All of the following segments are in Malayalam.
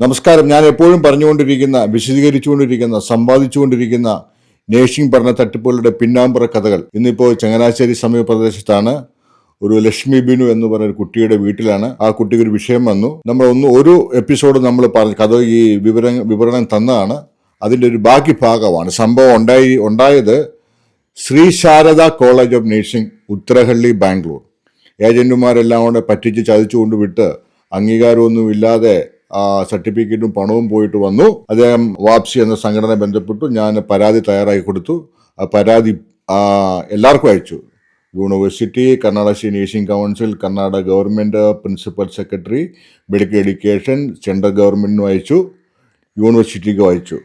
നമസ്കാരം. ഞാൻ എപ്പോഴും പറഞ്ഞുകൊണ്ടിരിക്കുന്ന വിശദീകരിച്ചുകൊണ്ടിരിക്കുന്ന സമ്പാദിച്ചുകൊണ്ടിരിക്കുന്ന നേഴ്സിംഗ് പഠന തട്ടിപ്പുകളുടെ പിന്നാമ്പുറ കഥകൾ. ഇന്നിപ്പോൾ ചങ്ങനാശ്ശേരി സമീപപ്രദേശത്താണ് ഒരു ലക്ഷ്മി ബിനു എന്ന് പറഞ്ഞ ഒരു കുട്ടിയുടെ വീട്ടിലാണ്. ആ കുട്ടിക്ക് ഒരു വിഷയം വന്നു. നമ്മൾ ഒന്ന് ഒരു എപ്പിസോഡ് നമ്മൾ പറഞ്ഞു കഥ ഈ വിവര വിവരണം തന്നതാണ്. അതിന്റെ ഒരു ബാക്കി ഭാഗമാണ്. സംഭവം ഉണ്ടായി ഉണ്ടായത് Shri Sharada college of nursing Uttarahalli Bangalore. ഏജന്റുമാരെല്ലാം കൂടെ പറ്റിച്ച് ചതിച്ചുകൊണ്ട് വിട്ട് അംഗീകാരമൊന്നും ഇല്ലാതെ ആ സർട്ടിഫിക്കറ്റും പണവും പോയിട്ട് വന്നു. അദ്ദേഹം വാപ്സി എന്ന സംഘടന ബന്ധപ്പെട്ടു. ഞാൻ പരാതി തയ്യാറാക്കി കൊടുത്തു. ആ പരാതി എല്ലാവർക്കും അയച്ചു. University Karnataka state nursing council Karnataka government principal secretary medical education central ഗവൺമെന്റിനും അയച്ചു. യൂണിവേഴ്സിറ്റിക്കും അയച്ചു.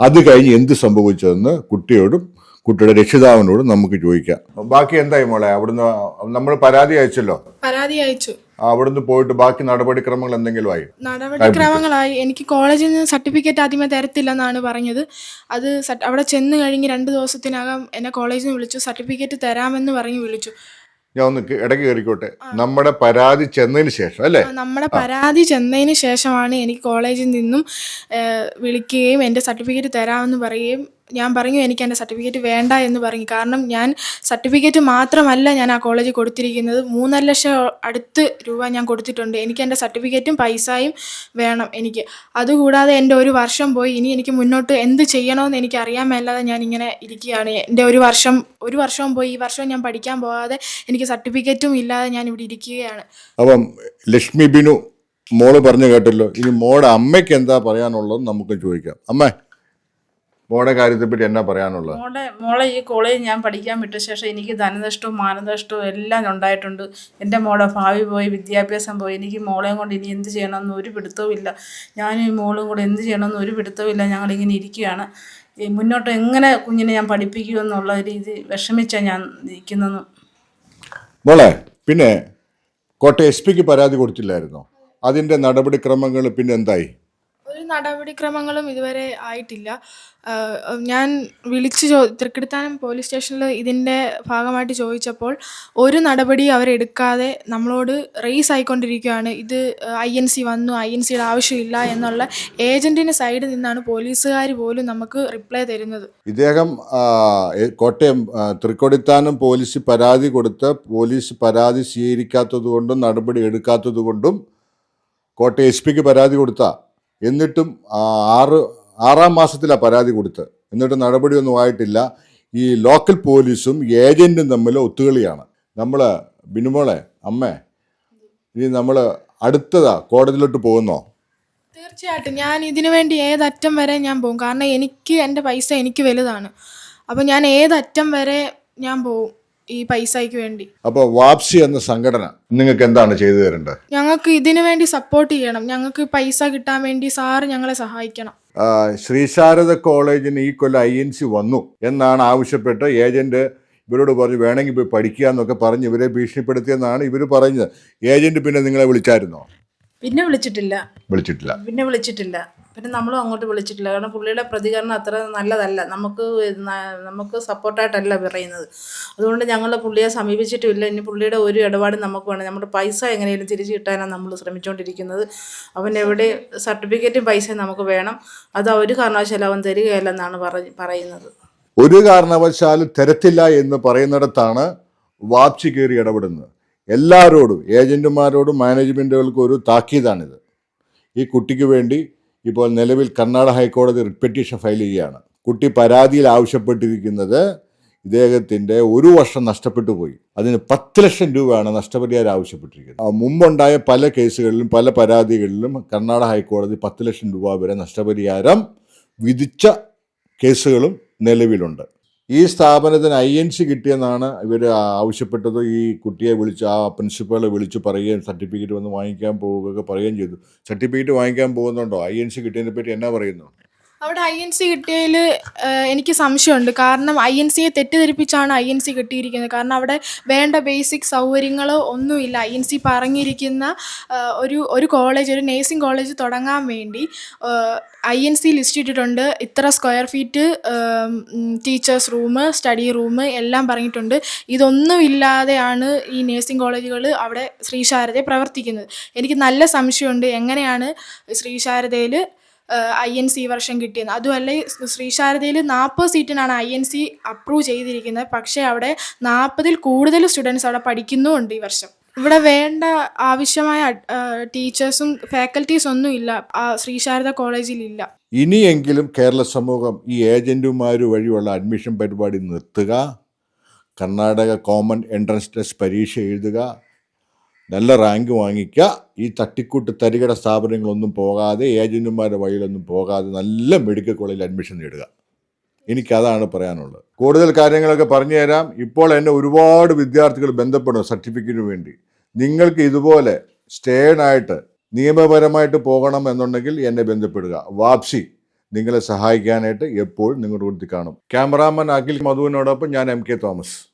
അത് കഴിഞ്ഞ് എന്ത് സംഭവിച്ചതെന്ന് കുട്ടിയോടും കുട്ടിയുടെ രക്ഷിതാവിനോടും നമുക്ക് ചോദിക്കാം. ബാക്കി എന്തായി മോളെ? അവിടുന്ന് നമ്മൾ പരാതി അയച്ചല്ലോ? പരാതി അയച്ചു. അവിടുന്ന് പോയിട്ട് ബാക്കി നടപടിക്രമങ്ങൾ എന്തെങ്കിലും ആയി? നടപടിക്രമങ്ങളായി. എനിക്ക് കോളേജിൽ നിന്ന് സർട്ടിഫിക്കറ്റ് ആദ്യമേ തരത്തില്ലെന്നാണ് പറഞ്ഞത്. അത് അവിടെ ചെന്ന് കഴിഞ്ഞ് രണ്ട് ദിവസത്തിനകം എന്നെ കോളേജിൽ നിന്ന് വിളിച്ചു സർട്ടിഫിക്കറ്റ് തരാമെന്ന് പറഞ്ഞ് വിളിച്ചു. ഞാൻ ഒന്ന് ഇടയ്ക്ക് കയറിക്കോട്ടെ. നമ്മുടെ പരാതി ചെന്നതിന് ശേഷം അല്ലേ? നമ്മുടെ പരാതി ചെന്നതിന് ശേഷമാണ് എനിക്ക് കോളേജിൽ നിന്നും വിളിക്കുകയും എന്റെ സർട്ടിഫിക്കറ്റ് തരാമെന്ന് പറയുകയും ഞാൻ പറഞ്ഞു എനിക്ക് എന്റെ സർട്ടിഫിക്കറ്റ് വേണ്ട എന്ന് പറഞ്ഞു. കാരണം ഞാൻ സർട്ടിഫിക്കറ്റ് മാത്രമല്ല ഞാൻ ആ കോളേജിൽ കൊടുത്തിരിക്കുന്നത്. മൂന്നര ലക്ഷം അടുത്ത് രൂപ ഞാൻ കൊടുത്തിട്ടുണ്ട്. എനിക്ക് എന്റെ സർട്ടിഫിക്കറ്റും പൈസയും വേണം എനിക്ക്. അതുകൂടാതെ എന്റെ ഒരു വർഷം പോയി. ഇനി എനിക്ക് മുന്നോട്ട് എന്ത് ചെയ്യണമെന്ന് എനിക്ക് അറിയാൻ മേലാതെ ഞാൻ ഇങ്ങനെ ഇരിക്കുകയാണ്. എന്റെ ഒരു വർഷം ഒരു വർഷവും പോയി. ഈ വർഷം ഞാൻ പഠിക്കാൻ പോകാതെ എനിക്ക് സർട്ടിഫിക്കറ്റും ഇല്ലാതെ ഞാൻ ഇവിടെ ഇരിക്കുകയാണ്. അപ്പം ലക്ഷ്മി ബിനു മോൾ പറഞ്ഞു കേട്ടല്ലോ. ഇനി മോടെ അമ്മയ്ക്ക് എന്താ പറയാനുള്ളത് നമുക്ക് ചോദിക്കാം. അമ്മ. മോടെ കാര്യത്തെപ്പറ്റി എന്നാ പറയാനുള്ളത്? മോളെ മോളെ ഈ കോളേജിൽ ഞാൻ പഠിക്കാൻ വിട്ട ശേഷം എനിക്ക് ധനനഷ്ടവും മാനനഷ്ടവും എല്ലാം ഉണ്ടായിട്ടുണ്ട്. എന്റെ മോളെ ഭാവി പോയി വിദ്യാഭ്യാസം പോയി. എനിക്ക് മോളെയും കൊണ്ട് ഇനി എന്ത് ചെയ്യണമെന്ന് ഒരു പിടുത്തവും ഇല്ല. ഞാനും ഈ മോളും കൂടെ എന്ത് ചെയ്യണമെന്ന് ഒരു പിടുത്തവും ഇല്ല. ഞങ്ങളിങ്ങനെ ഇരിക്കുകയാണ്. ഈ മുന്നോട്ട് എങ്ങനെ കുഞ്ഞിനെ ഞാൻ പഠിപ്പിക്കുമെന്നുള്ള രീതി വിഷമിച്ചാണ് ഞാൻ നിൽക്കുന്നതും. മോളെ പിന്നെ കോട്ടയം എസ് പിക്ക് പരാതി കൊടുത്തില്ലായിരുന്നോ? അതിന്റെ നടപടിക്രമങ്ങൾ പിന്നെ എന്തായി? നടപടിക്രമങ്ങളും ഇതുവരെ ആയിട്ടില്ല. ഞാൻ വിളിച്ച് ചോ തൃക്കിടിത്താനം പോലീസ് സ്റ്റേഷനിൽ ഇതിന്റെ ഭാഗമായിട്ട് ചോദിച്ചപ്പോൾ ഒരു നടപടി അവരെടുക്കാതെ നമ്മളോട് റേസ് ആയിക്കൊണ്ടിരിക്കുകയാണ്. ഇത് ഐ എൻ സി വന്നു ഐ എൻ സിയുടെ ആവശ്യമില്ല എന്നുള്ള ഏജന്റിന്റെ സൈഡിൽ നിന്നാണ് പോലീസുകാർ പോലും നമുക്ക് റിപ്ലൈ തരുന്നത്. ഇദ്ദേഹം കോട്ടയം തൃക്കൊടിത്താനം പോലീസ് പരാതി കൊടുത്ത് പോലീസ് പരാതി സ്വീകരിക്കാത്തത് കൊണ്ടും നടപടി എടുക്കാത്തത് കൊണ്ടും കോട്ടയം എസ് പിക്ക് പരാതി കൊടുത്ത എന്നിട്ടും ആറ് ആറാം മാസത്തിലാണ് പരാതി കൊടുത്ത്. എന്നിട്ട് നടപടിയൊന്നും ആയിട്ടില്ല. ഈ ലോക്കൽ പോലീസും ഏജന്റും തമ്മിൽ ഒത്തുകളിയാണ്. നമ്മൾ ബിനുമോളെ അമ്മേ ഇനി നമ്മൾ അടുത്തതാ കോടതിയിലോട്ട് പോകുന്നോ? തീർച്ചയായിട്ടും. ഞാൻ ഇതിനു വേണ്ടി ഏതറ്റം വരെ ഞാൻ പോകും. കാരണം എനിക്ക് എന്റെ പൈസ എനിക്ക് വലുതാണ്. അപ്പോൾ ഞാൻ ഏതറ്റം വരെ ഞാൻ പോകും. ഈ പൈസയ്ക്ക് വേണ്ടി. അപ്പോൾ വാപ്സി എന്ന സംഘടന നിങ്ങൾക്ക് എന്താണ് ചെയ്തു തരേണ്ടത്? ഞങ്ങൾക്ക് ഇതിനു വേണ്ടി സപ്പോർട്ട് ചെയ്യണം. ഞങ്ങൾക്ക് പൈസ കിട്ടാൻ വേണ്ടി സാറ് ഞങ്ങളെ സഹായിക്കണം. ആ, ശ്രീശാരദ കോളേജിന് ഈ കൊല്ലം ഐ എൻ സി വന്നു എന്നാണ് ആവശ്യപ്പെട്ട് ഏജന്റ് ഇവരോട് പറഞ്ഞു വേണമെങ്കിൽ പോയി പഠിക്കുക എന്നൊക്കെ പറഞ്ഞ് ഇവരെ ഭീഷണിപ്പെടുത്തിയെന്നാണ് ഇവർ പറഞ്ഞത് ഏജന്റ് പിന്നെ നിങ്ങളെ വിളിച്ചായിരുന്നോ? പിന്നെ വിളിച്ചിട്ടില്ല. വിളിച്ചിട്ടില്ല. പിന്നെ വിളിച്ചിട്ടില്ല. പിന്നെ നമ്മളും അങ്ങോട്ട് വിളിച്ചിട്ടില്ല. കാരണം പുള്ളിയുടെ പ്രതികരണം അത്ര നല്ലതല്ല. നമുക്ക് നമുക്ക് സപ്പോർട്ടായിട്ടല്ല പറയുന്നത്. അതുകൊണ്ട് ഞങ്ങൾ പുള്ളിയെ സമീപിച്ചിട്ടുമില്ല. ഇനി പുള്ളിയുടെ ഒരു ഇടപാടും നമുക്ക് വേണം. നമ്മുടെ പൈസ എങ്ങനെയും തിരിച്ചു കിട്ടാനാണ് നമ്മൾ ശ്രമിച്ചുകൊണ്ടിരിക്കുന്നത്. അവൻ എവിടെ സർട്ടിഫിക്കറ്റും പൈസയും നമുക്ക് വേണം. അത് ഒരു കാരണവശാലും അവൻ തരികയല്ലെന്നാണ് പറയുന്നത്. ഒരു കാരണവശാലും തരത്തില്ല എന്ന് പറയുന്നിടത്താണ് വാപ്സി കയറി ഇടപെടുന്നത്. എല്ലാവരോടും ഏജന്റുമാരോടും മാനേജ്മെന്റുകൾക്കും ഒരു താക്കീതാണിത്. ഈ കുട്ടിക്ക് വേണ്ടി ഇപ്പോൾ നിലവിൽ കർണാടക ഹൈക്കോടതി റിട്ട് പെറ്റീഷൻ ഫയൽ ചെയ്യുകയാണ്. കുട്ടി പരാതിയിൽ ആവശ്യപ്പെട്ടിരിക്കുന്നത് ഇദ്ദേഹത്തിന്റെ ഒരു വർഷം നഷ്ടപ്പെട്ടു പോയി. അതിന് പത്ത് ലക്ഷം രൂപയാണ് നഷ്ടപരിഹാരം ആവശ്യപ്പെട്ടിരിക്കുന്നത്. മുമ്പുണ്ടായ പല കേസുകളിലും പല പരാതികളിലും കർണാടക ഹൈക്കോടതി പത്ത് ലക്ഷം രൂപ വരെ നഷ്ടപരിഹാരം വിധിച്ച കേസുകളും നിലവിലുണ്ട്. ഈ സ്ഥാപനത്തിന് ഐ എൻ സി കിട്ടിയെന്നാണ് ഇവർ ആവശ്യപ്പെട്ടത്. ഈ കുട്ടിയെ വിളിച്ച് ആ പ്രിൻസിപ്പളെ വിളിച്ച് പറയുകയും സർട്ടിഫിക്കറ്റ് വന്ന് വാങ്ങിക്കാൻ പോവുകയൊക്കെ പറയുകയും ചെയ്തു. സർട്ടിഫിക്കറ്റ് വാങ്ങിക്കാൻ പോകുന്നുണ്ടോ? ഐ എൻ സി കിട്ടിയതിനെ പറ്റി എന്നാ പറയുന്നു? അവിടെ ഐ എൻ സി കിട്ടിയതിൽ എനിക്ക് സംശയമുണ്ട്. കാരണം ഐ എൻ സിയെ തെറ്റിദ്ധരിപ്പിച്ചാണ് ഐ എൻ സി കിട്ടിയിരിക്കുന്നത്. കാരണം അവിടെ വേണ്ട ബേസിക് സൗകര്യങ്ങളോ ഒന്നുമില്ല. ഐ എൻ സി പറഞ്ഞിരിക്കുന്ന ഒരു ഒരു കോളേജ് ഒരു നേഴ്സിംഗ് കോളേജ് തുടങ്ങാൻ വേണ്ടി ഐ എൻ സി ലിസ്റ്റ് ഇട്ടിട്ടുണ്ട്. ഇത്ര square feet teachers room study room എല്ലാം പറഞ്ഞിട്ടുണ്ട്. ഇതൊന്നും ഇല്ലാതെയാണ് ഈ നേഴ്സിംഗ് കോളേജുകൾ അവിടെ ശ്രീശാരദയെ പ്രവർത്തിക്കുന്നത്. എനിക്ക് നല്ല സംശയമുണ്ട്. എങ്ങനെയാണ് ശ്രീശാരദയിൽ ഐ എൻ സി വർഷം കിട്ടിയത് അതുമല്ല ശ്രീശാരദയിൽ നാൽപ്പത് സീറ്റിനാണ് ഐ എൻ സി അപ്രൂവ് ചെയ്തിരിക്കുന്നത്. പക്ഷേ അവിടെ നാൽപ്പതിൽ കൂടുതൽ സ്റ്റുഡൻസ് അവിടെ പഠിക്കുന്നുമുണ്ട് ഈ വർഷം. ഇവിടെ വേണ്ട ആവശ്യമായ ടീച്ചേഴ്സും ഫാക്കൽറ്റീസ് ഒന്നും ഇല്ല. ആ ശ്രീശാരദ കോളേജിലില്ല ഇനിയെങ്കിലും കേരള സമൂഹം ഈ ഏജന്റുമാർ വഴിയുള്ള അഡ്മിഷൻ പരിപാടി നിർത്തുക. കർണാടക കോമൺ എൻട്രൻസ് ടെസ്റ്റ് പരീക്ഷ എഴുതുക. നല്ല റാങ്ക് വാങ്ങിക്കുക ഈ തട്ടിക്കൂട്ട് തരികട സ്ഥാപനങ്ങളൊന്നും പോകാതെ ഏജന്റുമാരുടെ വഴിയിലൊന്നും പോകാതെ നല്ല മെഡിക്കൽ കോളേജിൽ അഡ്മിഷൻ നേടുക. എനിക്കതാണ് പറയാനുള്ളത്. കൂടുതൽ കാര്യങ്ങളൊക്കെ പറഞ്ഞു തരാം. ഇപ്പോൾ എന്നെ ഒരുപാട് വിദ്യാർത്ഥികൾ ബന്ധപ്പെടും സർട്ടിഫിക്കറ്റിന് വേണ്ടി. നിങ്ങൾക്ക് ഇതുപോലെ സ്റ്റേഡായിട്ട് നിയമപരമായിട്ട് പോകണം എന്നുണ്ടെങ്കിൽ എന്നെ ബന്ധപ്പെടുക. വാപ്സി നിങ്ങളെ സഹായിക്കാനായിട്ട് എപ്പോഴും നിങ്ങളുടെ കൂട്ടത്തിൽ കാണും. ക്യാമറാമാൻ അഖിൽ മധുവിനോടൊപ്പം ഞാൻ എം കെ തോമസ്.